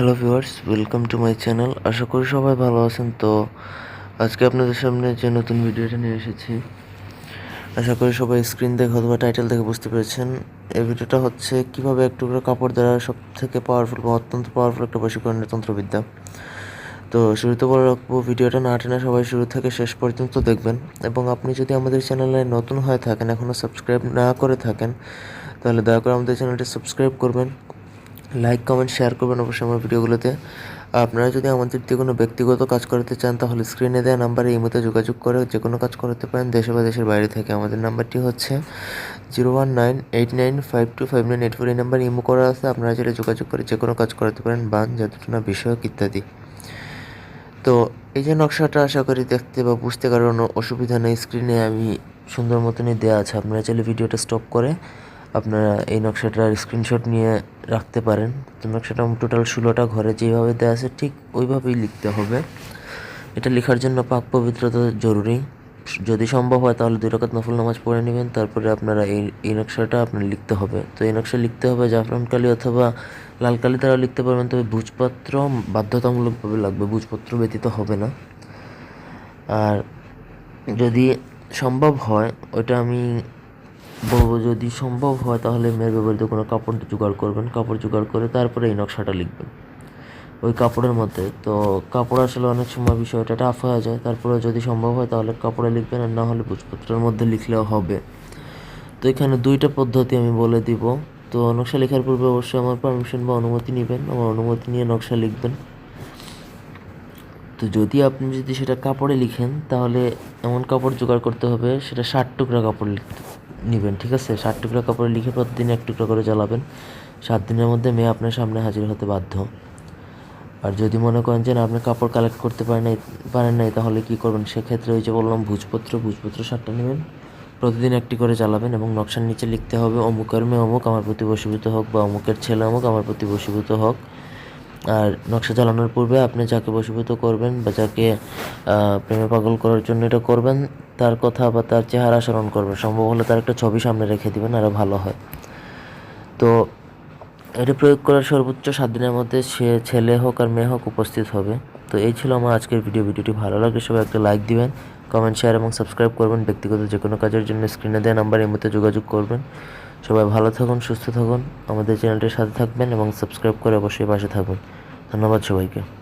Hello viewers welcome to my channel আশা করি সবাই ভালো আছেন, তো আজকে আপনাদের সামনে যে নতুন ভিডিওটা নিয়ে এসেছি, আশা করি সবাই স্ক্রিন দেখে অথবা টাইটেল দেখে বুঝতে পেরেছেন। এই ভিডিওটা হচ্ছে কীভাবে এক টুকরো কাপড় দ্বারা সব থেকে পাওয়ারফুল বা অত্যন্ত পাওয়ারফুল একটা বশীকরণের তন্ত্রবিদ্যা। তো শুরুতে বলে রাখব, ভিডিওটা না টেনে সবাই শুরু থেকে শেষ পর্যন্ত দেখবেন। এবং আপনি যদি আমাদের চ্যানেলে নতুন হয়ে থাকেন এখনও সাবস্ক্রাইব না করে থাকেন, তাহলে দয়া করে আমাদের চ্যানেলটি সাবস্ক্রাইব করবেন। লাইক কমেন্ট শেয়ার করবেন অবশ্যই আমার ভিডিওগুলোতে। আপনারা যদি আমাদের দিয়ে কোনো ব্যক্তিগত কাজ করাতে চান, তাহলে স্ক্রিনে দেওয়া নাম্বারে এই মতো যোগাযোগ করে যে কোনো কাজ করাতে পারেন। দেশে বা দেশের বাইরে থেকে আমাদের নাম্বারটি হচ্ছে zero one nine eight nine five two five nine eight four এই নাম্বার ইমো করা আছে। আপনারা যেটা যোগাযোগ করে যে কোনো কাজ করাতে পারেন, বান জাদুটনা বিষয়ক ইত্যাদি। তো এই যে নকশাটা আশা করি দেখতে বা বুঝতে কারণ অসুবিধা নেই। স্ক্রিনে আমি সুন্দর মতনই দেওয়া আছে। আপনারা চাইলে ভিডিওটা স্টপ করে আপনারা এই নকশাটার স্ক্রিনশট নিয়ে রাখতে পারেন। তো নকশাটা টোটাল ষোলোটা ঘরে যেভাবে দেওয়া আছে ঠিক ওইভাবেই লিখতে হবে। এটা লেখার জন্য পাক পবিত্রতা জরুরি। যদি সম্ভব হয় তাহলে দুই রকাত নফল নামাজ পড়ে নেবেন, তারপরে আপনারা এই এই নকশাটা আপনার লিখতে হবে। তো এই নকশা লিখতে হবে জাফরান কালি অথবা লাল কালি দ্বারা লিখতে পারবেন, তবে ভুজপত্র বাধ্যতামূলকভাবে লাগবে, ভুজপত্র ব্যতীত হবে না। আর যদি সম্ভব হয় ওটা আমি বলব যদি সম্ভব হয় তাহলে মেয়ের ব্যবহৃত কোনো কাপড় জোগাড় করবেন, কাপড় জোগাড় করে তারপরে এই নকশাটা লিখবেন। ওই কাপড়ের মধ্যে। তো কাপড় আসলে অনেক সময় বিষয়টা টাফ হয়ে যায়। তারপরে যদি সম্ভব হয় তাহলে কাপড়ে লিখবেন আর না হলে ভোজপত্রের মধ্যে লিখলেও হবে। তো এখানে দুইটা পদ্ধতি আমি বলে দিব। তো নকশা লেখার পূর্বে অবশ্যই আমার পারমিশন বা অনুমতি নেবেন। আমার অনুমতি নিয়ে নকশা লিখবেন। তো যদি আপনি যদি সেটা কাপড়ে লিখেন, তাহলে এমন কাপড় জোগাড় করতে হবে, সেটা ষাট টুকরা কাপড় লিখতে নেবেন, ঠিক আছে? ষাট টুকরা কাপড়ে লিখে প্রতিদিন এক টুকরা করে জ্বালাবেন। সাত দিনের মধ্যে মেয়ে আপনার সামনে হাজির হতে বাধ্য। আর যদি মনে করেন যে আপনি কাপড় কালেক্ট করতে পারেন নাই পারেন নাই, তাহলে কী করবেন? সেক্ষেত্রে ওই যে বললাম, ভুজপত্র ভুজপত্র সাতটা নেবেন। প্রতিদিন একটি করে জ্বালাবেন এবং নকশার নিচে লিখতে হবে, অমুকের মেয়ে অমুক, আমার প্রতি বশীভূত হোক বা অমুকের ছেলে অমুক, আমার প্রতি বশীভূত হোক। আর নকশা চালানোর পূর্বে আপনি যাকে বশীভূত করবেন বা যাকে প্রেমে পাগল করার জন্য এটা করবেন, তার কথা বা তার চেহারা স্মরণ করবেন। সম্ভব হলে তার একটা ছবি সামনে রেখে দিবেন আরও ভালো হয়। তো এটা প্রয়োগ করার সর্বোচ্চ সাত দিনের মধ্যে সে ছেলে হোক আর মেয়ে হোক উপস্থিত হবে। তো এই ছিল আমার আজকের ভিডিও ভিডিওটি ভালো লাগলে সবাই একটা লাইক দিবেন কমেন্ট শেয়ার এবং সাবস্ক্রাইব করবেন। ব্যক্তিগত যে কোনো কাজের জন্য স্ক্রিনে দেওয়া নাম্বার এই মধ্যে যোগাযোগ করবেন। সবাই ভালো থাকুন, সুস্থ থাকুন। আমাদের চ্যানেলটির সাথে থাকবেন এবং সাবস্ক্রাইব করে অবশ্যই পাশে থাকবেন ধন্যবাদ সবাইকে।